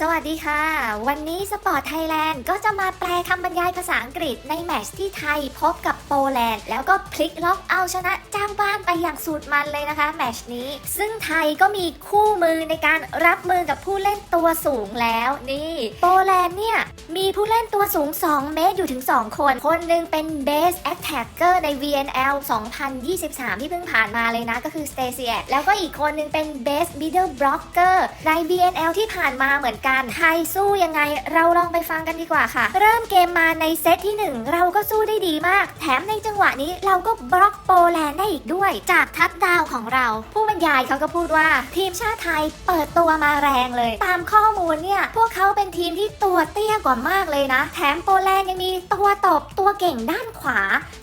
สวัสดีค่ะ วันนี้สปอร์ตไทยแลนด์ก็จะมาแปลคำบรรยายภาษาอังกฤษในแมตช์ที่ไทยพบกับโปแลนด์ แล้วก็พลิกล็อกเอาชนะเจ้าบ้านไปอย่างสุดมันเลยนะคะแมตช์นี้ ซึ่งไทยก็มีคู่มือในการรับมือกับผู้เล่นตัวสูงแล้วนี่ โปแลนด์เนี่ย มีผู้เล่นตัวสูง 2 เมตรอยู่ถึง 2 คน คนหนึ่งเป็น Base Attacker ใน VNL 2023 ที่เพิ่งผ่านมาเลยนะ ก็คือ Stacy แล้วก็อีกคนหนึงเป็น Base Middle Blocker ใน VNL ที่ผ่านมาเหมือนกันไทยสู้ยังไง เราลองไปฟังกันดีกว่าค่ะ เริ่มเกมมาในเซตที่ 1 เราก็สู้ได้ดีมาก แถมในจังหวะนี้เราก็บล็อกโปแลนด์ได้อีกด้วย จากทัดดาวของเรา ผู้บรรยายเขาก็พูดว่า ทีมชาติไทยเปิดตัวมาแรงเลย ตามข้อมูลเนี่ยพวกเขาเป็นทีมที่ตัวเตี้ยกว่ามากเลยนะ แถมโปแลนด์ยังมีตัวตบตัวเก่งด้านขวา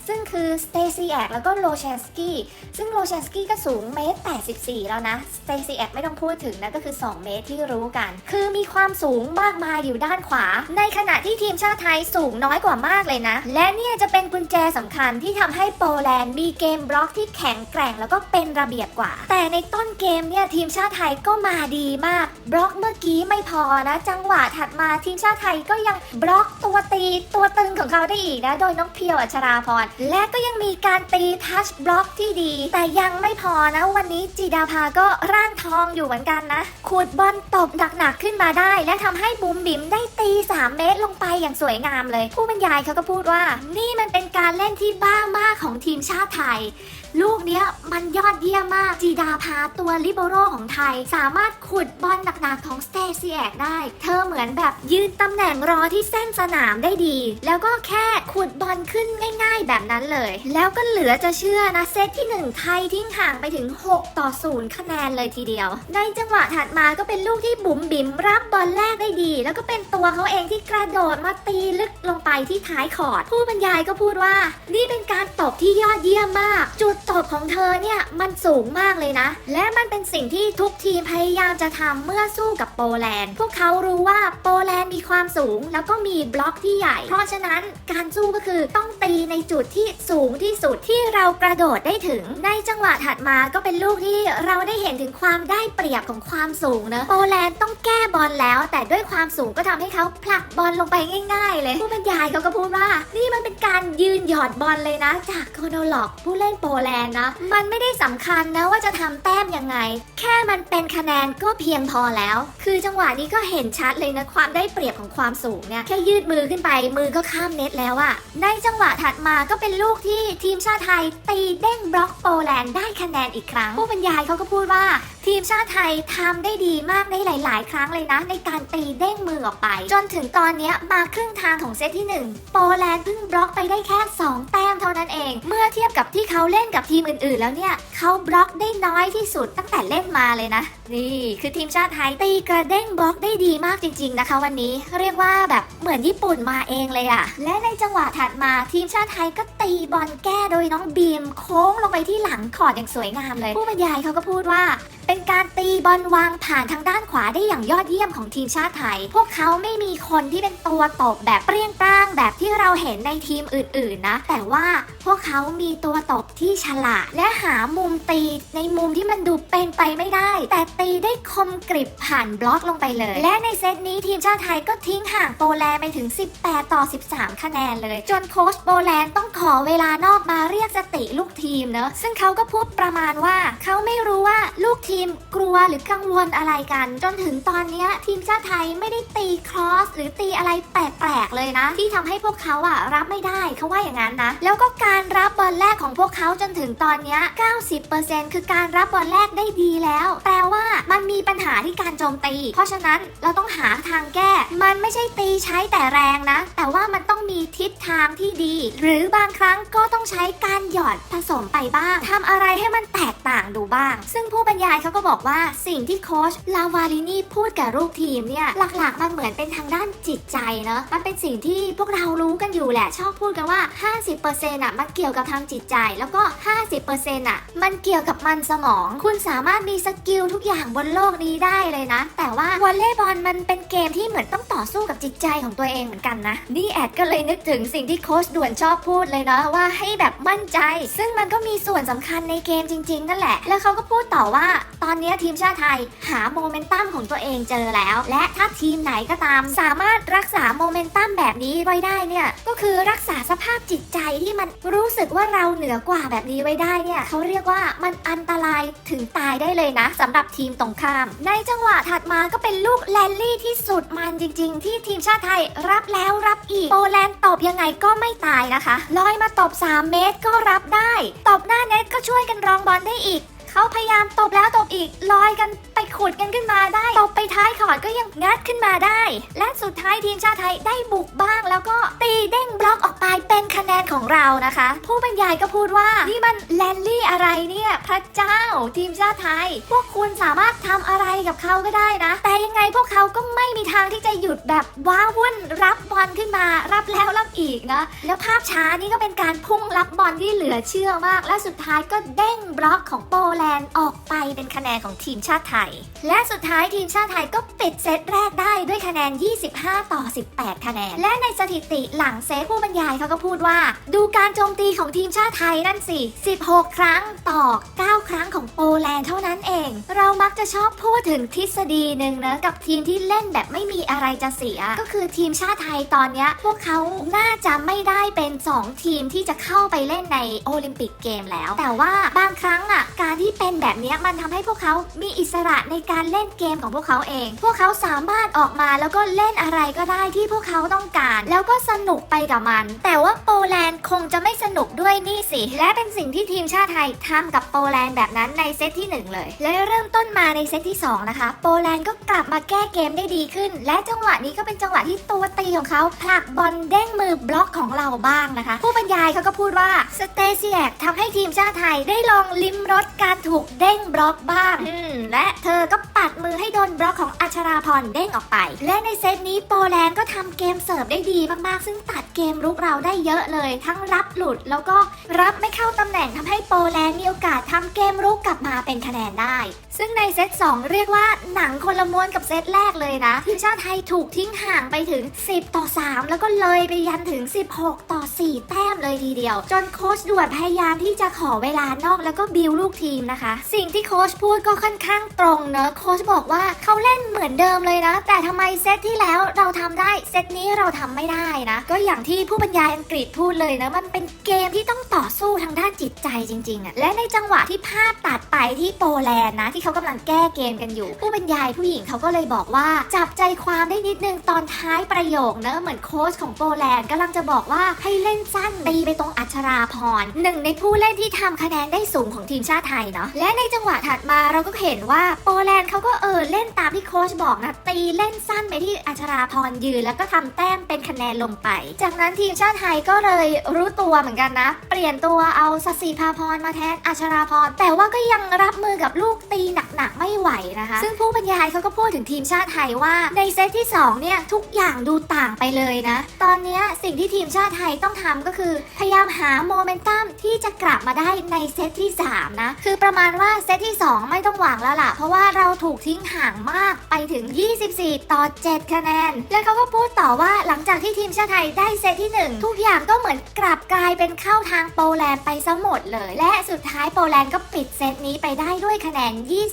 ซึ่งคือสเตซีแอกแล้วก็โลเชนสกี้ซึ่งโลเชนสกี้ก็สูงเมตร84 แล้วนะสเตซีแอกไม่ต้องพูดถึงนะก็คือ 2 เมตรที่รู้กัน คือมีความสูงมากมายอยู่ด้านขวา ในขณะที่ทีมชาติไทยสูงน้อยกว่ามากเลยนะ และเนี่ยจะเป็นกุญแจสำคัญที่ทำให้โปแลนด์มีเกมบล็อกที่แข็งแกร่งแล้วก็เป็นระเบียบกว่า แต่ในต้นเกมเนี่ยทีมชาติไทยก็มาดีมาก บล็อกเมื่อกี้ไม่พอนะ จังหวะถัดมาทีมชาติไทยก็ยังบล็อกตัวตีตัวตึงของเขาได้อีกนะ โดยน้องเพียวอัชราพร และก็ยังมีการตีทัชบล็อกที่ดี แต่ยังไม่พอนะ วันนี้จีดาภาก็ร่างทองอยู่เหมือนกันนะขูดบอลตบหนักๆขึ้นมาได้ และทำให้บุ๋มบิ๋มได้ตี 3 เมตรลงไปอย่างสวยงามเลย ผู้บรรยายเขาก็พูดว่า นี่มันเป็นการเล่นที่บ้ามากของทีมชาติไทย ลูกเนี้ยมันยอดเยี่ยมมาก จีดาพาตัวลิเบโรของไทย สามารถขุดบอลหนักๆของสเตซีแอกได้ เธอเหมือนแบบยืนตำแหน่งรอที่เส้นสนามได้ดี แล้วก็แค่ขุดบอลขึ้นง่าย ๆ แบบนั้นเลย แล้วก็เหลือจะเชื่อนะเซตที่ 1 ไทยทิ้งห่างไปถึง 6 ต่อ 0 คะแนนเลยทีเดียว ในจังหวะถัดมาก็เป็นลูกที่บุ๋มบิ๋มรับบอลแรกได้ดี แล้วก็เป็นตัวเขาเองที่กระโดดมาตีลึกลงไปที่ท้ายคอด ผู้บรรยายก็พูดว่า นี่เป็นการตบที่ยอดเยี่ยมมาก จุดตอบของเธอเนี่ยมันสูงมากเลยนะ และมันเป็นสิ่งที่ทุกทีมพยายามจะทำเมื่อสู้กับโปแลนด์ พวกเขารู้ว่าโปแลนด์มีความสูง แล้วก็มีบล็อกที่ใหญ่ เพราะฉะนั้นการสู้ก็คือต้องตีในจุดที่สูงที่สุดที่เรากระโดดได้ถึง ในจังหวะถัดมาก็เป็นลูกที่เราได้เห็นถึงความได้เปรียบของความสูงเนะโปแลนด์ต้องแก้บอลแล้ว แต่ด้วยความสูงก็ทำให้เขาผลักบอลลงไปง่าย ๆ เลยผู้บรรยายเขาก็พูดว่า นี่มันเป็นการยืนหยอดบอลเลยนะ จากโคโนล็อกผู้เล่นโปแลนนะ มันไม่ได้สำคัญนะว่าจะทำแต้มยังไง แค่มันเป็นคะแนนก็เพียงพอแล้ว คือจังหวะนี้ก็เห็นชัดเลยนะความได้เปรียบของความสูงเนี่ยแค่ยืดมือขึ้นไปมือก็ข้ามเน็ตแล้วอะในจังหวะถัดมาก็เป็นลูกที่ทีมชาติไทยตีเด้งบล็อกโปแลนด์ได้คะแนนอีกครั้ง ผู้บรรยายเขาก็พูดว่าทีมชาติไทยทำได้ดีมากในหลาย ๆ ครั้งเลยนะ ในการตีเด้งมือออกไป จนถึงตอนนี้มาครึ่งทางของเซตที่ 1 โปแลนด์เพิ่งบล็อกไปได้แค่ 2 แต้มเท่านั้นเอง เมื่อเทียบกับที่เขาเล่นกับทีมอื่นๆ แล้วเนี่ยเขาบล็อกได้น้อยที่สุดตั้งแต่เล่นมาเลยนะ นี่คือทีมชาติไทยตีกระเด้งบล็อกได้ดีมากจริง ๆ นะคะ วันนี้เรียกว่าแบบเหมือนญี่ปุ่นมาเองเลยอะและในจังหวะถัดมาทีมชาติไทยก็ตีบอลแก้โดยน้องบีม โค้งลงไปที่หลังขอดอย่างสวยงามเลย ผู้บรรยายเขาก็พูดว่า เป็นการตีบอลวางผ่านทางด้านขวาได้อย่างยอดเยี่ยมของทีมชาติไทย พวกเขาไม่มีคนที่เป็นตัวตบแบบเปรี้ยงปร้างแบบที่เราเห็นในทีมอื่นๆนะ แต่ว่าพวกเขามีตัวตบที่ฉลาด และหามุมตีในมุมที่มันดูเป็นไปไม่ได้ แต่ตีได้คมกริบผ่านบล็อกลงไปเลย และในเซตนี้ทีมชาติไทยก็ทิ้งห่างโปแลนด์ไปถึง 18 ต่อ 13 คะแนนเลย จนโค้ชโปแลนด์ต้องขอเวลานอกมาเรียกสติลูกทีมเนอะซึ่งเขาก็พูดประมาณว่าเขาไม่รู้ว่าลูกทีมกลัวหรือกังวลอะไรกัน จนถึงตอนนี้ทีมชาติไทยไม่ได้ตีครอส หรือตีอะไรแปลกๆเลยนะ ที่ทำให้พวกเขาอะรับไม่ได้เขาว่าอย่างนั้นนะ แล้วก็การรับบอลแรกของพวกเขาจนถึงตอนนี้90%คือการรับบอลแรกได้ดีแล้ว แปลว่ามันมีปัญหาที่การโจมตี เพราะฉะนั้นเราต้องหาทางแก้ มันไม่ใช่ตีใช้แต่แรงนะ แต่ว่ามันต้องมีทิศทางที่ดี หรือบางครั้งก็ต้องใช้การหยอดผสมไปบ้างทำอะไรให้มันแตกต่างดูบ้าง ซึ่งผู้บรรยายเขาก็บอกว่าสิ่งที่โค้ชลาวาลินี่พูดกับลูกทีมเนี่ยหลักๆมันเหมือนเป็นทางด้านจิตใจเนาะมันเป็นสิ่งที่พวกเรารู้กันอยู่แหละชอบพูดกันว่า 50%อน่ะมันเกี่ยวกับทางจิตใจ แล้วก็ 50%อะมันเกี่ยวกับมันสมอง คุณสามารถมีสกิลทุกอย่างบนโลกนี้ได้เลยนะ แต่ว่าวอลเลย์บอลมันเป็นเกมที่เหมือนต้องต่อสู้กับจิตใจของตัวเองเหมือนกันนะนี่แอดก็เลยนึกถึงสิ่งที่โค้ชด่วนชอบพูดเลยเนาะว่าให้แบบมั่นใจ ซึ่งมันก็มีส่วนสำคัญในเกมจริงๆนั่นแหละ แล้วเขาก็พูดต่อว่าตอนนี้ทีมชาติไทยหาโมเมนตัมของตัวเองเจอแล้ว และถ้าทีมไหนก็ตาม สามารถรักษาโมเมนตัมแบบนี้ไว้ได้เนี่ยก็คือรักษาสภาพจิตใจที่มันรู้สึกว่าเราเหนือกว่าแบบนี้ไว้ได้เนี่ยเขาเรียกว่ามันอันตรายถึงตายได้เลยนะสำหรับทีมตรงข้าม ในจังหวะถัดมาก็เป็นลูกแลนลี่ที่สุดมันจริง ๆ ที่ทีมชาติไทยรับแล้วรับอีกโปแลนด์ตบยังไงก็ไม่ตายนะคะลอยมาตบ 3 เมตรก็รับได้ตบหน้าเน็ตก็ช่วยกันรองบอลได้อีก เขาพยายามตบแล้วตบอีกลอยกันไปขุดกันขึ้นมาได้ตบไปท้ายขอดก็ยังงัดขึ้นมาได้ และสุดท้ายทีมชาติไทยได้บุกบ้าง แล้วก็ตีเด้งบล็อกออกไปเป็นคะแนนของเรานะคะ ผู้บรรยายก็พูดว่านี่มันแลนลี่อะไรเนี่ยพระเจ้าทีมชาติไทย พวกคุณสามารถทำอะไรกับเขาก็ได้นะ แต่ยังไงพวกเขาก็ไม่มีทางที่จะหยุดแบบว้าวุ่นรับบอลขึ้นมา รับแล้วรับอีกนะแล้วภาพช้านี่ก็เป็นการพุ่งรับบอลที่เหลือเชื่อมาก และสุดท้ายก็เด้งบล็อกของโปแลนด์ออกไปเป็นคะแนนของทีมชาติไทย และสุดท้ายทีมชาติไทยก็ปิดเซตแรกได้ด้วยคะแนน 25 ต่อ 18 คะแนน และในสถิติหลังเซตผู้บรรยายเขาก็พูดว่า ดูการโจมตีของทีมชาติไทยนั่นสิ 16 ครั้งต่อ 9 ครั้งของโปแลนด์เท่านั้นเอง เรามักจะชอบพูดถึงทฤษฎีหนึ่งนะกับทีมที่เล่นแบบไม่มีอะไรจะเสีย ก็คือทีมชาติไทยตอนนี้พวกเขาน่าจะไม่ได้เป็น 2 ทีมที่จะเข้าไปเล่นในโอลิมปิกเกมแล้ว แต่ว่าบางครั้งอะการที่เป็นแบบนี้มันทำให้พวกเขามีอิสระในการเล่นเกมของพวกเขาเอง พวกเขาสามารถออกมาแล้วก็เล่นอะไรก็ได้ที่พวกเขาต้องการ แล้วก็สนุกไปกับมัน แต่ว่าโปแลนด์คงจะไม่สนุกด้วยนี่สิ และเป็นสิ่งที่ทีมชาติไทยทำกับโปแลนด์แบบนั้นในเซตที่หนึ่งเลย และเริ่มต้นมาในเซตที่สองนะคะ โปแลนด์ก็กลับมาแก้เกมได้ดีขึ้น และจังหวะนี้ก็เป็นจังหวะที่ตัวตีของเขาผลักบอลเด้งมือบล็อกของเราบ้างนะคะ ผู้บรรยายเขาก็พูดว่าสเตเซียกทำให้ทีมชาติไทยได้ลองลิ้มรสการถูกเด้งบล็อกบ้าง อืม และเธอก็ปัดมือให้โดนบล็อกของอัชราพรเด้งออกไป และในเซตนี้โปแลนด์ก็ทำเกมเสิร์ฟได้ดีมากๆ ซึ่งตัดเกมรุกเราได้เยอะเลย ทั้งรับหลุดแล้วก็รับไม่เข้าตำแหน่งทำให้โปแลนด์มีโอกาสทำเกมรุกกลับมาเป็นคะแนนได้ ซึ่งในเซต2 เรียกว่าหนังคนละม้วนกับเซตแรกเลยนะทีมชาติไทยถูกทิ้งห่างไปถึง 10 ต่อ 3 แล้วก็เลยไปยันถึง 16 ต่อ 4 แต้มเลยทีเดียว จนโค้ชด่วนพยายามที่จะขอเวลานอกแล้วก็บิวลูกทีมนะคะ สิ่งที่โค้ชพูดก็ค่อนข้างตรงเนอะโค้ชบอกว่าเขาเล่นเหมือนเดิมเลยนะ แต่ทำไมเซตที่แล้วเราทำได้เซตนี้เราทำไม่ได้นะ ก็อย่างที่ผู้บรรยายอังกฤษพูดเลยนะ มันเป็นเกมที่ต้องต่อสู้ทางด้านจิตใจจริงๆอะและในจังหวะที่ภาพตัดไปที่โปแลนด์นะ ที่เขากำลังแก้เกมกันอยู่ ผู้บรรยายผู้หญิงเขาก็เลยบอกว่าจับใจความได้นิดนึงตอนท้ายประโยคเนอะเหมือนโค้ชของโปแลนด์กำลังจะบอกว่าให้เล่นสั้นตีไปตรงอัชราพรหนึ่งในผู้เล่นที่ทำคะแนนได้สูงของทีมชาติไทยเนาะและในจังหวะถัดมาเราก็เห็นว่าโปแลนด์เขาก็เออเล่นตามที่โค้ชบอกนะ ตีเล่นสั้นไปที่อัชราพรยืน แล้วก็ทำแต้มเป็นคะแนนลงไป จากนั้นทีมชาติไทยก็เลยรู้ตัวเหมือนกันนะ เปลี่ยนตัวเอาสศิภาพรมาแทนอัชราพรแต่ว่าก็ยังรับมือกับลูกตีหนักๆไม่ไหวนะคะ ซึ่งผู้บรรยายเขาก็พูดถึงทีมชาติไทยว่าในเซตที่สองเนี่ยทุกอย่างดูต่างไปเลยนะ ตอนนี้สิ่งที่ทีมชาติไทยต้องทำก็คือ พยายามหาโมเมนตัมที่จะกลับมาได้ในเซตที่3นะคือประมาณว่าเซตที่ 2 ไม่ต้องหวังแล้วล่ะ เพราะว่าเราถูกทิ้งห่างมากไปถึง 24 ต่อ 7 คะแนน และเขาก็พูดต่อว่าหลังจากที่ทีมชาติไทยได้เซตที่ 1 ทุกอย่างก็เหมือนกลับกลายเป็นเข้าทางโปแลนด์ไปซะหมดเลย และสุดท้ายโปแลนด์ก็ปิดเซตนี้ไปได้ด้วยคะแนน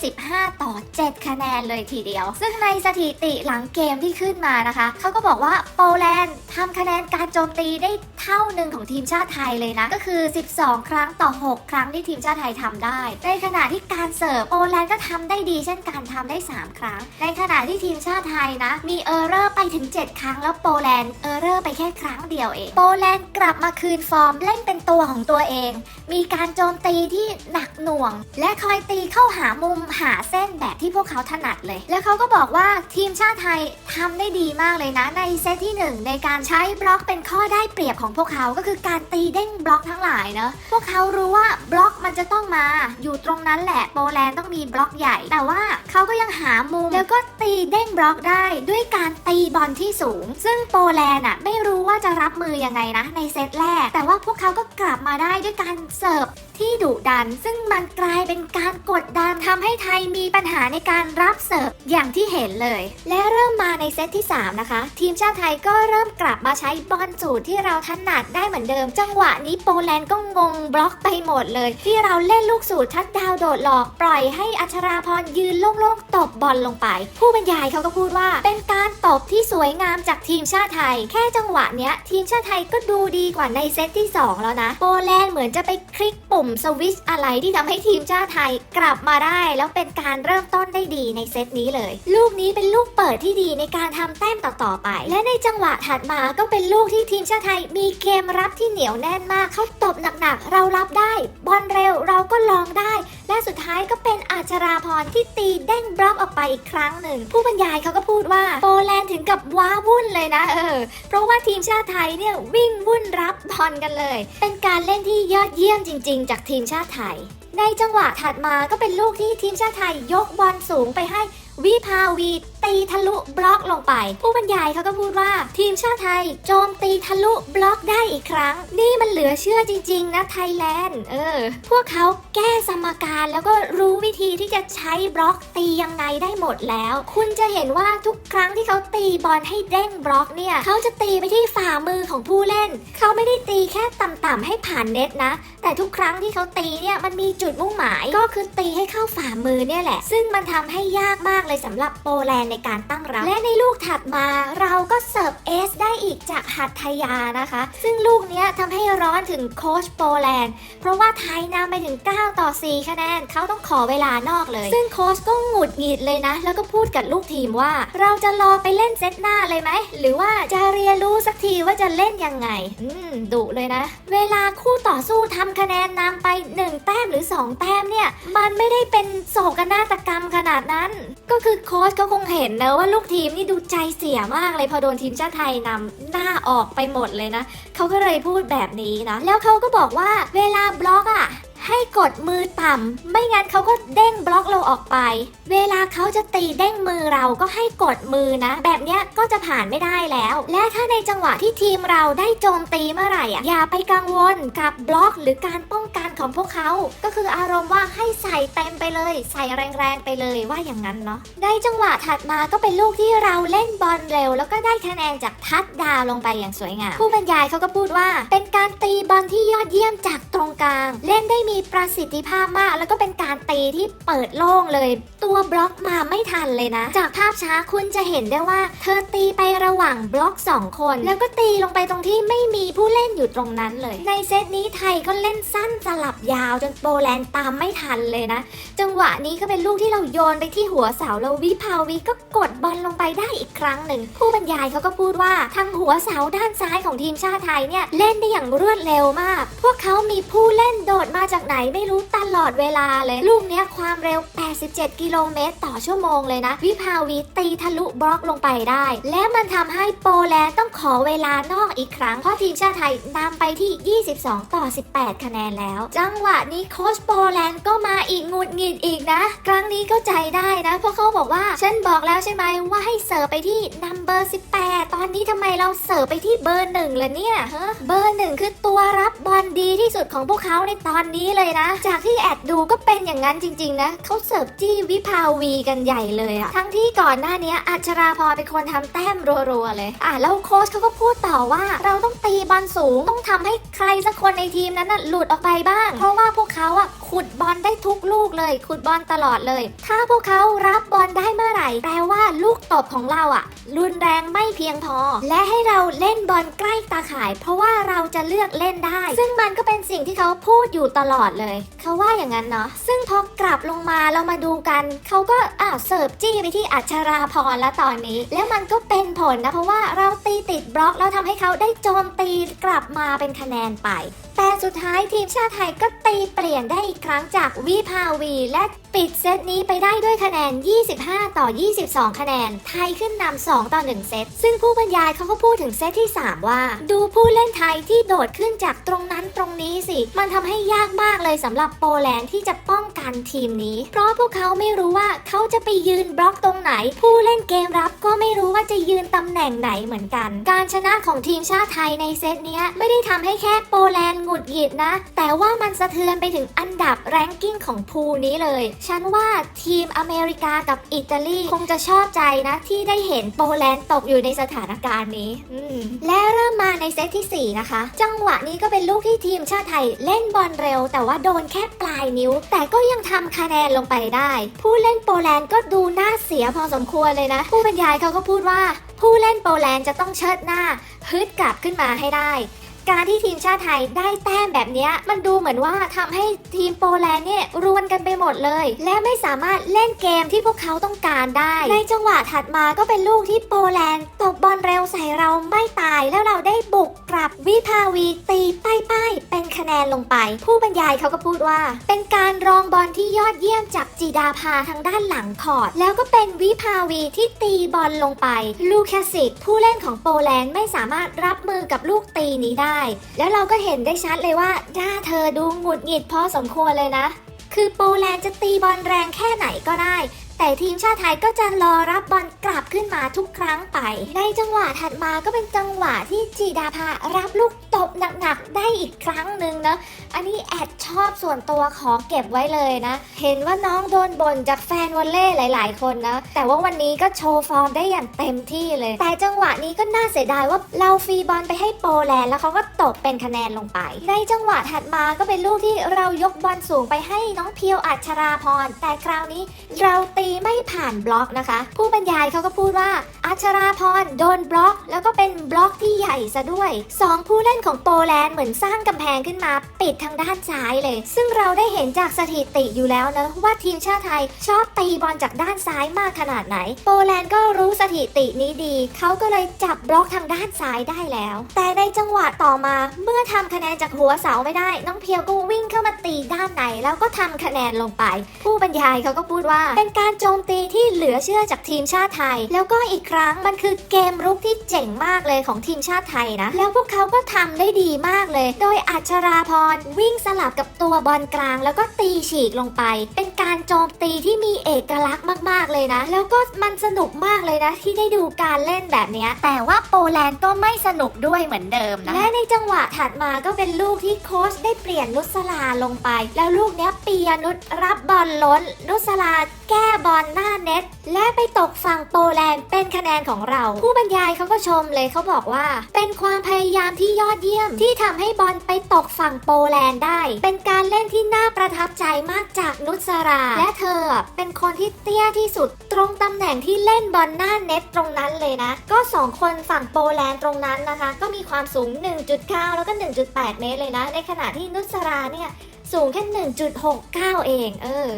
25 ต่อ 7 คะแนนเลยทีเดียว ซึ่งในสถิติหลังเกมที่ขึ้นมานะคะ เขาก็บอกว่าโปแลนด์ทำคะแนนการโจมตีได้เท่าหนึ่งของทีมชาติไทยเลยนะ ก็คือ 12 ครั้งต่อ 6 ครั้งที่ทีมชาติไทยทำได้ในขณะที่การเสิร์ฟโปแลนด์ก็ทำได้ดีเช่นกันทำได้ 3 ครั้ง ในขณะที่ทีมชาติไทยนะ มีเออร์เรอร์ไปถึง 7 ครั้งแล้วโปแลนด์เออร์เรอร์ไปแค่ครั้งเดียวเอง โปแลนด์กลับมาคืนฟอร์มเล่นเป็นตัวของตัวเอง มีการโจมตีที่หนักหน่วง และคอยตีเข้าหามุมหาเส้นแบบที่พวกเขาถนัดเลย แล้วเขาก็บอกว่าทีมชาติไทยทำได้ดีมากเลยนะ ในเซตที่หนึ่งในการใช้บล็อกเป็นข้อได้เปรียบของพวกเขาก็คือการตีเด้งบล็อกทั้งหลายเนะพวกเขารู้ว่าบล็อก มันจะต้องมาอยู่ตรงนั้นแหละโปแลนด์ต้องมีบล็อกใหญ่ แต่ว่าเขาก็ยังหามุมแล้วก็ตีเด้งบล็อกได้ด้วยการตีบอลที่สูง ซึ่งโปแลนด์อะไม่รู้ว่าจะรับมือยังไงนะในเซตแรก แต่ว่าพวกเขาก็กลับมาได้ด้วยการเสิร์ฟ ที่ดุดัน ซึ่งมันกลายเป็นการกดดันทำให้ไทยมีปัญหาในการรับเสิร์ฟอย่างที่เห็นเลย และเริ่มมาในเซตที่ 3 นะคะ ทีมชาติไทยก็เริ่มกลับมาใช้บอลสูตรที่เราถนัดได้เหมือนเดิม จังหวะนี้โปแลนด์ก็งงบล็อกไปหมดเลย ที่เราเล่นลูกสูตรทัดดาวโดดหลอกปล่อยให้อัชราพรยืนโล่งๆตบบอลลงไป ผู้บรรยายเขาก็พูดว่า เป็นการตบที่สวยงามจากทีมชาติไทย แค่จังหวะเนี้ยทีมชาติไทยก็ดูดีกว่าในเซตที่ 2 แล้วนะ โปแลนด์เหมือนจะไปคลิกปุ่มสวิชอะไรที่ทำให้ทีมชาติไทยกลับมาได้ แล้วเป็นการเริ่มต้นได้ดีในเซตนี้เลย ลูกนี้เป็นลูกเปิดที่ดีในการทำแต้มต่อๆไป และในจังหวะถัดมาก็เป็นลูกที่ทีมชาติไทย มีเกมรับที่เหนียวแน่นมากเขาตบหนักๆ เรารับได้บอลเร็วเราก็ลองได้ และสุดท้ายก็เป็นอาชราพรที่ตีเด้งบล็อกออกไปอีกครั้งหนึ่ง ผู้บรรยายเขาก็พูดว่าโปแลนด์ถึงกับว้าวุ่นเลยนะเออเพราะว่าทีมชาติไทยเนี่ยวิ่งวุ่นรับบอลกันเลย เป็นการเล่นที่ยอดเยี่ยมจริง ๆ จากทีมชาติไทย ในจังหวะถัดมาก็เป็นลูกที่ทีมชาติไทยยกบอลสูงไปให้ วิภาวีตีทะลุบล็อกลงไป ผู้บรรยายเขาก็พูดว่า ทีมชาติไทย โจมตีทะลุบล็อกได้อีกครั้ง นี่มันเหลือเชื่อจริง ๆ นะไทยแลนด์เออ พวกเขาแก้สมการแล้วก็รู้วิธีที่จะใช้บล็อกตียังไงได้หมดแล้ว คุณจะเห็นว่าทุกครั้งที่เขาตีบอลให้เด้งบล็อกเนี่ยเขาจะตีไปที่ฝ่ามือของผู้เล่น เขาไม่ได้ตีแค่ต่ำๆให้ผ่านเน็ตนะ แต่ทุกครั้งที่เขาตีเนี่ยมันมีจุดมุ่งหมายก็คือตีให้เข้าฝ่ามือเนี่ยแหละ ซึ่งมันทำให้ยากมากเลยสำหรับโปแลนด์ในการตั้งรับ และในลูกถัดมาเราก็เสิร์ฟเอสได้อีกจากหัตถยานะคะ ซึ่งลูกเนี้ยทำให้ร้อนถึงโค้ชโปแลนด์ เพราะว่าไทยนำไปถึง 9 ต่อ 4 คะแนนเขาต้องขอเวลานอกเลย ซึ่งโค้ชก็หงุดหงิดเลยนะ แล้วก็พูดกับลูกทีมว่า เราจะรอไปเล่นเซตหน้าเลยไหม หรือว่าจะเรียนรู้สักทีว่าจะเล่นยังไง อืมดุเลยนะ เวลาคู่ต่อสู้ทำคะแนนนำไป 1 แต้มหรือ 2 แต้มเนี่ย มันไม่ได้เป็นโศกนาฏกรรมขนาดนั้น ก็คือโค้ชเขาคงเห็นนะว่าลูกทีมนี่ดูใจเสียมากเลยพอโดนทีมชาติไทยนำหน้าออกไปหมดเลยนะเขาก็เลยพูดแบบนี้นะแล้วเขาก็บอกว่าเวลาบล็อกอะ ให้กดมือต่ำ ไม่งั้นเขาก็เด้งบล็อกเราออกไป เวลาเขาจะตีเด้งมือเราก็ให้กดมือนะ แบบเนี้ยก็จะผ่านไม่ได้แล้ว และถ้าในจังหวะที่ทีมเราได้โจมตีเมื่อไหร่อะอย่าไปกังวลกับบล็อกหรือการป้องกันของพวกเขา ก็คืออารมณ์ว่าให้ใส่เต็มไปเลย ใส่แรงๆไปเลยว่าอย่างนั้นเนาะในจังหวะถัดมาก็เป็นลูกที่เราเล่นบอลเร็ว แล้วก็ได้คะแนนจากทัดดาวลงไปอย่างสวยงามผู้บรรยายเขาก็พูดว่า เป็นการตีบอลที่ยอดเยี่ยมจากตรงกลาง เล่นได้มีประสิทธิภาพมาก แล้วก็เป็นการตีที่เปิดโล่งเลย ตัวบล็อกมาไม่ทันเลยนะ จากภาพช้าคุณจะเห็นได้ว่า เธอตีไประหว่างบล็อก 2 คน แล้วก็ตีลงไปตรงที่ไม่มีผู้เล่นอยู่ตรงนั้นเลย ในเซตนี้ไทยก็เล่นสั้นสลับยาวจนโปแลนด์ตามไม่ทันเลยนะ จังหวะนี้ก็เป็นลูกที่เราโยนไปที่หัวเสาแล้ววิภาวีก็กดบอลลงไปได้อีกครั้งหนึ่ง ผู้บรรยายเขาก็พูดว่าทางหัวเสาด้านซ้ายของทีมชาติไทยเนี่ยเล่นได้อย่างรวดเร็วมาก พวกเขามีผู้เล่นโดดมาจากไหนไม่รู้ตลอดเวลาเลย ลูกเนี้ยความเร็ว 87 กิโลเมตรต่อชั่วโมงเลยนะ วิภาวีตีทะลุบล็อกลงไปได้ และมันทำให้โปแลนด์ต้องขอเวลานอกอีกครั้ง เพราะทีมชาติไทยนำไปที่ 22 ต่อ 18 คะแนนแล้ว จังหวะนี้โค้ชโปแลนด์ก็มาอีกงุดหงิดอีกนะ ครั้งนี้ก็ใจได้นะ เพราะเขาบอกว่า ฉันบอกแล้วใช่ไหมว่าให้เสิร์ฟไปที่นัมเบอร์ 18 ตอนนี้ทำไมเราเสิร์ฟไปที่เบอร์หนึ่งล่ะเนี่ยเบอร์หนึ่งคือตัวรับบอลดีที่สุดของพวกเขาในตอนนี้เลยนะ จากที่แอดดูก็เป็นอย่างนั้นจริง ๆ นะเขาเสิร์ฟจี้วิภาวีกันใหญ่เลยอะทั้งที่ก่อนหน้านี้อัชราพรเป็นคนทำแต้มรัวๆเลย อะแล้วโค้ชเขาก็พูดต่อว่า เราต้องตีบอลสูงต้องทำให้ใครสักคนในทีมนั้นน่ะหลุดออกไปบ้าง เพราะว่าพวกเขาอะขุดบอลได้ทุกลูกเลย ขุดบอลตลอดเลย ถ้าพวกเขารับบอลได้เมื่อไหร่แปลว ตบของเราอะรุนแรงไม่เพียงพอ และให้เราเล่นบอลใกล้ตาข่าย เพราะว่าเราจะเลือกเล่นได้ ซึ่งมันก็เป็นสิ่งที่เขาพูดอยู่ตลอดเลย เขาว่าอย่างนั้นเนาะซึ่งพอกลับลงมาเรามาดูกัน เขาก็อ้าวเสิร์ฟจี้ไปที่อัชราพรแล้วตอนนี้ แล้วมันก็เป็นผลนะเพราะว่าเราตีติดบล็อกแล้วทำให้เขาได้โจมตีกลับมาเป็นคะแนนไปแต่สุดท้ายทีมชาติไทยก็ตีเปลี่ยนได้อีกครั้งจากวิภาวี และปิดเซตนี้ไปได้ด้วยคะแนน 25 ต่อ 22 คะแนน ไทยขึ้นนำ 2 ต่อ 1 เซต ซึ่งผู้บรรยายเขาก็พูดถึงเซตที่ 3 ว่า ดูผู้เล่นไทยที่โดดขึ้นจากตรงนั้นตรงนี้สิ มันทำให้ยากมากเลยสำหรับโปแลนด์ที่จะป้องกันทีมนี้ เพราะพวกเขาไม่รู้ว่าเขาจะไปยืนบล็อกตรงไหน ผู้เล่นเกมรับก็ไม่รู้ว่าจะยืนตำแหน่งไหนเหมือนกัน การชนะของทีมชาติไทยในเซตนี้ไม่ได้ทำให้แค่โปแลนด์งงุดหงิดนะ แต่ว่ามันสะเทือนไปถึงอันดับแรงกิ้งของพูลนี้เลย ฉันว่าทีมอเมริกากับอิตาลีคงจะชอบใจนะที่ได้เห็นโปแลนด์ตกอยู่ในสถานการณ์นี้อืมและเริ่มมาในเซตที่ 4 นะคะ จังหวะนี้ก็เป็นลูกที่ทีมชาติไทยเล่นบอลเร็ว แต่ว่าโดนแค่ปลายนิ้ว แต่ก็ยังทำคะแนนลงไปได้ ผู้เล่นโปแลนด์ก็ดูน่าเสียพอสมควรเลยนะ ผู้บรรยายเขาก็พูดว่า ผู้เล่นโปแลนด์จะต้องเชิดหน้าฮึดกลับขึ้นมาให้ได้ การที่ทีมชาติไทยได้แต้มแบบนี้มันดูเหมือนว่าทำให้ทีมโปแลนด์เนี่ยรวนกันไปหมดเลย และไม่สามารถเล่นเกมที่พวกเขาต้องการได้ ในจังหวะถัดมาก็เป็นลูกที่โปแลนด์ตบบอลเร็วใส่เราไม่ตายแล้วเราได้บุกกลับวิภาวีตีป้ายป้ายเป็นคะแนนลงไป ผู้บรรยายเขาก็พูดว่า เป็นการรองบอลที่ยอดเยี่ยมจากจีดาภาทางด้านหลังคอร์ดแล้วก็เป็นวิภาวีที่ตีบอลลงไป ลูคาสิกผู้เล่นของโปแลนด์ไม่สามารถรับมือกับลูกตีนี้ได้แล้วเราก็เห็นได้ชัดเลยว่าหน้าเธอดูหงุดหงิดพอสมควรเลยนะ คือโปแลนด์จะตีบอลแรงแค่ไหนก็ได้ แต่ทีมชาติไทยก็จะรอรับบอลกลับขึ้นมาทุกครั้งไป ในจังหวะถัดมาก็เป็นจังหวะที่จีดาภารับลูกตบหนักๆได้อีกครั้งหนึ่งนะอันนี้แอดชอบส่วนตัวขอเก็บไว้เลยนะ เห็นว่าน้องโดนบ่นจากแฟนวอลเล่หลาย ๆ คนนะแต่ว่าวันนี้ก็โชว์ฟอร์มได้อย่างเต็มที่เลย แต่จังหวะนี้ก็น่าเสียดายว่าเราฟรีบอลไปให้โปแลนด์แล้วเขาก็ตกเป็นคะแนนลงไป ในจังหวะถัดมาก็เป็นลูกที่เรายกบอลสูงไปให้น้องเพียวอัชราพร แต่คราวนี้เราตีไม่ผ่านบล็อกนะคะ ผู้บรรยายเขาก็พูดว่าอัชราพรโดนบล็อก แล้วก็เป็นบล็อกที่ใหญ่ซะด้วยสองผู้เล่นของโปแลนด์เหมือนสร้างกำแพงขึ้นมา ปิดทางด้านซ้ายเลย ซึ่งเราได้เห็นจากสถิติอยู่แล้วนะว่าทีมชาติไทยชอบตีบอลจากด้านซ้ายมากขนาดไหน โปแลนด์ก็รู้สถิตินี้ดี เขาก็เลยจับบล็อกทางด้านซ้ายได้แล้ว แต่ในจังหวะต่อมา เมื่อทำคะแนนจากหัวเสาไม่ได้ น้องเพียวก็วิ่งเข้ามาตีด้านในแล้วก็ทำคะแนนลงไป ผู้บรรยายเขาก็พูดว่าเป็นการโจมตีที่เหลือเชื่อจากทีมชาติไทย แล้วก็อีกครั้งมันคือเกมรุกที่เจ๋งมากเลยของทีมชาติไทยนะ แล้วพวกเขาก็ทำได้ดีมากเลย โดย อัชราพรวิ่งสลับกับตัวบอลกลาง แล้วก็ตีฉีกลงไป เป็นการโจมตีที่มีเอกลักษณ์มาก ๆ เลยนะ แล้วก็มันสนุกมากเลยนะ ที่ได้ดูการเล่นแบบนี้ แต่ว่าโปแลนด์ก็ไม่สนุกด้วยเหมือนเดิมนะ และในจังหวะถัดมาก็เป็นลูกที่โค้ชได้เปลี่ยนนุสลาลงไป แล้วลูกเนี้ยปียนุชรับบอลล้น นุสลาแก้บอลหน้าเน็ต และไปตกฝั่งโปแลนด์เป็นคะแนนของเรา ผู้บรรยายเขาก็ชมเลยเขาบอกว่า เป็นความพยายามที่ยอดเยี่ยมที่ทำให้บอลไปตกฝั่งโปแลนด์ได้ เป็นการเล่นที่น่าประทับใจมากจากนุสรา และเธอเป็นคนที่เตี้ยที่สุด ตรงตำแหน่งที่เล่นบอลหน้าเน็ตตรงนั้นเลยนะ ก็สองคนฝั่งโปแลนด์ตรงนั้นนะคะ ก็มีความสูง 1.9 แล้วก็ 1.8 เมตรเลยนะ ในขณะที่นุสราเนี่ยสูงแค่ 1.69 เอง เออ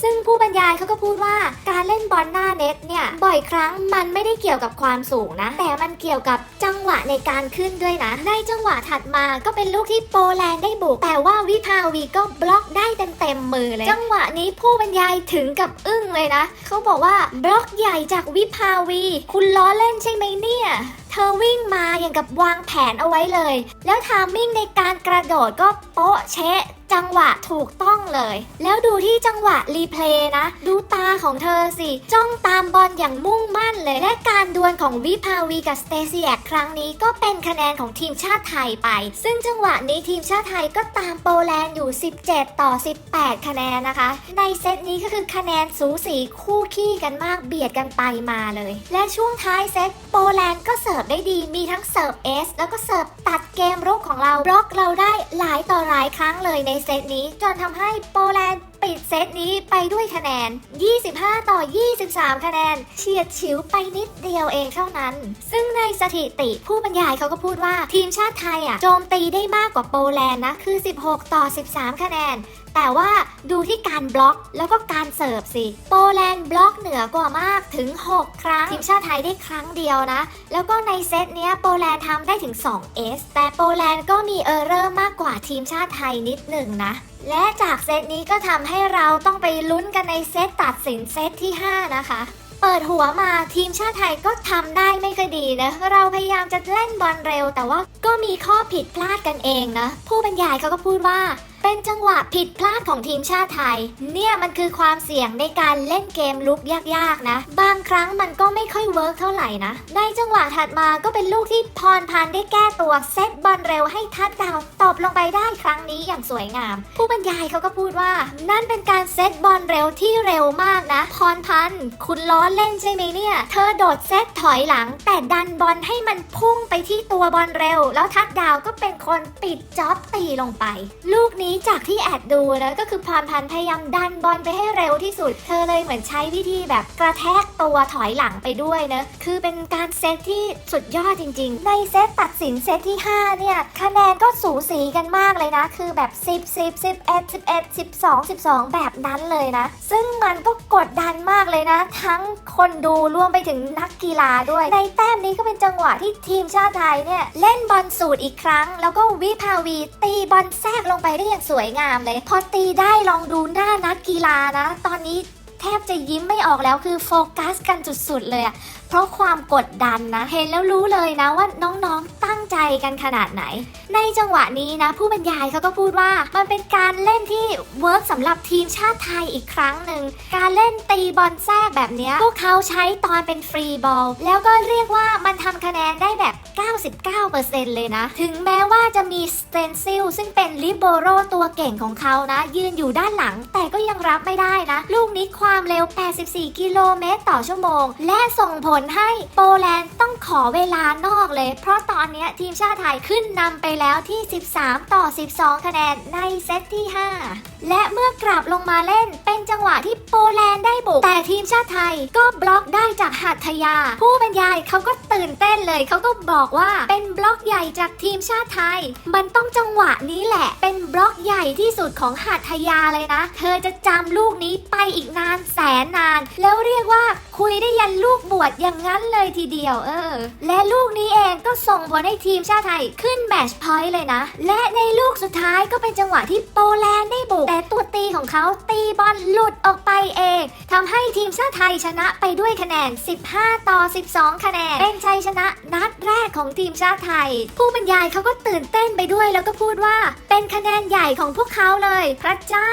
ซึ่งผู้บรรยายเขาก็พูดว่าการเล่นบอลหน้าเน็ตเนี่ย บ่อยครั้งมันไม่ได้เกี่ยวกับความสูงนะ แต่มันเกี่ยวกับจังหวะในการขึ้นด้วยนะ ในจังหวะถัดมาก็เป็นลูกที่โปแลนด์ได้บุก แต่ว่าวิภาวีก็บล็อกได้เต็มเต็มๆมือเลย จังหวะนี้ผู้บรรยายถึงกับอึ้งเลยนะ เขาบอกว่าบล็อกใหญ่จากวิภาวี คุณล้อเล่นใช่ไหมเนี่ย เธอวิ่งมาอย่างกับวางแผนเอาไว้เลย แล้วทามมิ่งในการกระโดดก็โป๊ะเชะจังหวะถูกต้องเลย แล้วดูที่จังหวะรีเพลย์นะ ดูตาของเธอสิ จ้องตามบอลอย่างมุ่งมั่นเลย และการดวลของวิภาวีกับสเตเซียครั้งนี้ก็เป็นคะแนนของทีมชาติไทยไป ซึ่งจังหวะนี้ทีมชาติไทยก็ตามโปแลนด์อยู่ 17 ต่อ 18 คะแนนนะคะ ในเซตนี้ก็คือคะแนนสูสีคู่ขี้กันมากเบียดกันไปมาเลย และช่วงท้ายเซตโปแลนด์ก็เสิร์ฟได้ดี มีทั้งเสิร์ฟเอสแล้วก็เสิร์ฟตัดเกมรุกของเราบล็อกเราได้หลายต่อหลายครั้งเลยในเซตนี้ จนทำให้โปแลนด์ปิดเซตนี้ไปด้วยคะแนน 25 ต่อ 23 คะแนน เฉียดฉิวไปนิดเดียวเองเท่านั้น ซึ่งในสถิติผู้บรรยายเขาก็พูดว่า ทีมชาติไทยอะโจมตีได้มากกว่าโปแลนด์นะ คือ 16 ต่อ 13 คะแนน แต่ว่าดูที่การบล็อกแล้วก็การเสิร์ฟสิ โปแลนด์บล็อกเหนือกว่ามากถึง 6 ครั้ง ทีมชาติไทยได้ครั้งเดียวนะ แล้วก็ในเซตเนี้ยโปแลนด์ทำได้ถึง 2 S แต่โปแลนด์ก็มีเออร์เรอร์มากกว่าทีมชาติไทยนิดหนึ่งนะและจากเซตนี้ก็ทำให้เราต้องไปลุ้นกันในเซตตัดสินเซตที่ 5 นะคะ เปิดหัวมาทีมชาติไทยก็ทำได้ไม่ค่อยดีนะ เราพยายามจะเล่นบอลเร็ว แต่ว่าก็มีข้อผิดพลาดกันเองนะ ผู้บรรยายเขาก็พูดว่า เป็นจังหวะผิดพลาดของทีมชาติไทย เนี่ยมันคือความเสี่ยงในการเล่นเกมลุกยากๆนะ บางครั้งมันก็ไม่ค่อยเวิร์กเท่าไหร่นะ ในจังหวะถัดมาก็เป็นลูกที่พรพันธ์ได้แก้ตัวเซตบอลเร็วให้ทัดดาวตบลงไปได้ครั้งนี้อย่างสวยงาม ผู้บรรยายเขาก็พูดว่า นั่นเป็นการเซตบอลเร็วที่เร็วมากนะ พรพันธ์คุณล้อเล่นใช่ไหมเนี่ย เธอโดดเซตถอยหลัง แต่ดันบอลให้มันพุ่งไปที่ตัวบอลเร็ว แล้วทัดดาวก็เป็นคนปิดจ็อบตีลงไป ลูกนี้จากที่แอดดูนะก็คือพรพันธ์พยายามดันบอลไปให้เร็วที่สุด เธอเลยเหมือนใช้วิธีแบบกระแทกตัวถอยหลังไปด้วยนะคือเป็นการเซตที่สุดยอดจริง ๆ ในเซตตัดสินเซตที่ 5 เนี่ย คะแนนก็สูสีกันมากเลยนะ คือแบบ 10 10 11 11 12 12 แบบนั้นเลยนะ ซึ่งมันก็กดดันมากเลยนะ ทั้งคนดูรวมไปถึงนักกีฬาด้วย ในแต้มนี้ก็เป็นจังหวะที่ทีมชาติไทยเนี่ยเล่นบอลสูตรอีกครั้ง แล้วก็วิภาวีตีบอลแทรกลงไปได้อย่างสวยงามเลย พอตีได้ลองดูหน้านักกีฬานะ ตอนนี้แทบจะยิ้มไม่ออกแล้วคือโฟกัสกันสุดๆเลยอะ เพราะความกดดันนะ เห็นแล้วรู้เลยนะว่าน้องๆตั้งใจกันขนาดไหน ในจังหวะนี้นะ ผู้บรรยายเขาก็พูดว่ามันเป็นการเล่นที่เวิร์กสำหรับทีมชาติไทยอีกครั้งหนึ่งการเล่นตีบอลแทรกแบบนี้พวกเขาใช้ตอนเป็นฟรีบอลแล้วก็เรียกว่ามันทำคะแนนได้แบบ 99%เลยนะ ถึงแม้ว่าจะมีสเตนซิลซึ่งเป็นลิโบโรตัวเก่งของเขานะ ยืนอยู่ด้านหลัง แต่ก็ยังรับไม่ได้นะ ลูกนี้ความเร็ว 84 กิโลเมตรต่อชั่วโมง และส่งผลให้โปแลนด์ต้องขอเวลานอกเลย เพราะตอนนี้ทีมชาติไทยขึ้นนำไปแล้วที่ 13 ต่อ 12 คะแนนในเซตที่ 5 และเมื่อกลับลงมาเล่นเป็นจังหวะที่โปแลนด์ได้บุก แต่ทีมชาติไทยก็บล็อกได้จากหัตถยา ผู้บรรยายเขาก็ตื่นเต้นเลย เขาก็บอกว่าเป็นบล็อกใหญ่จากทีมชาติไทย มันต้องจังหวะนี้แหละ เป็นบล็อกใหญ่ที่สุดของหัตถยาเลยนะ เธอจะจำลูกนี้ไปอีกนานแสนนาน แล้วเรียกว่าคุยได้ยันลูกบวชอย่างนั้นเลยทีเดียวเออ และลูกนี้เองก็ส่งผลให้ทีมชาติไทยขึ้นแมชพอยต์เลยนะ และในลูกสุดท้ายก็เป็นจังหวะที่โปแลนด์ได้บุก แต่ตัวตีของเขาตีบอลหลุดออกไปเองทำให้ทีมชาติไทยชนะไปด้วยคะแนน 15 ต่อ 12 คะแนน เป็นชัยชนะนัดแรกของทีมชาติไทย ผู้บรรยายเขาก็ตื่นเต้นไปด้วยแล้วก็พูดว่า เป็นคะแนนใหญ่ของพวกเขาเลย พระเจ้า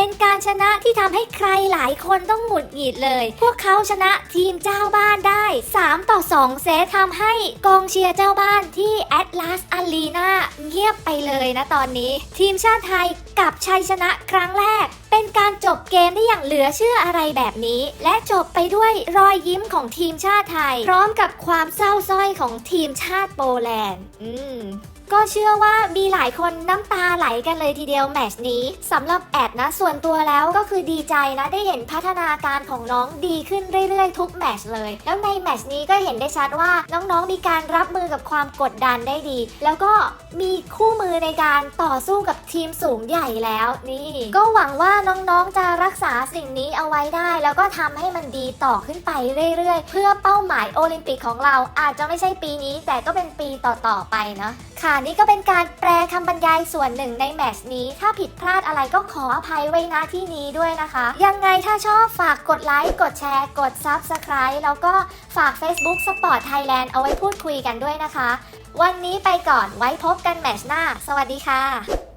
เป็นการชนะที่ทำให้ใครหลายคนต้องหงุดหงิดเลย พวกเขาชนะทีมเจ้าบ้านได้ 3 ต่อ 2 เซตทำให้กองเชียร์เจ้าบ้านที่ Atlas Arena เงียบไปเลยนะตอนนี้ ทีมชาติไทยกับชัยชนะครั้งแรก เป็นการจบเกมได้อย่างเหลือเชื่ออะไรแบบนี้ และจบไปด้วยรอยยิ้มของทีมชาติไทย พร้อมกับความเศร้าส้อยของทีมชาติโปแลนด์ อืม ก็เชื่อว่ามีหลายคนน้ำตาไหลกันเลยทีเดียวแมชนี้สำหรับแอดนะส่วนตัวแล้วก็คือดีใจนะได้เห็นพัฒนาการของน้องดีขึ้นเรื่อยๆ ทุกแมชเลย แล้วในแมชนี้ก็เห็นได้ชัดว่าน้องๆ มีการรับมือกับความกดดันได้ดี แล้วก็มีคู่มือในการต่อสู้กับทีมสูงใหญ่แล้วนี่ ก็หวังว่าน้องๆจะรักษาสิ่งนี้เอาไว้ได้ แล้วก็ทำให้มันดีต่อขึ้นไปเรื่อยๆ เพื่อเป้าหมายโอลิมปิกของเราอาจจะไม่ใช่ปีนี้ แต่ก็เป็นปีต่อๆไปนะค่ะนี่ก็เป็นการแปลคำบรรยายส่วนหนึ่งในแมชนี้ ถ้าผิดพลาดอะไรก็ขออภัยไว้นะที่นี้ด้วยนะคะ ยังไงถ้าชอบฝากกดไลค์ กดแชร์ กด Subscribe แล้วก็ฝาก Facebook Sport Thailand เอาไว้พูดคุยกันด้วยนะคะ วันนี้ไปก่อนไว้พบกันแมชหน้า สวัสดีค่ะ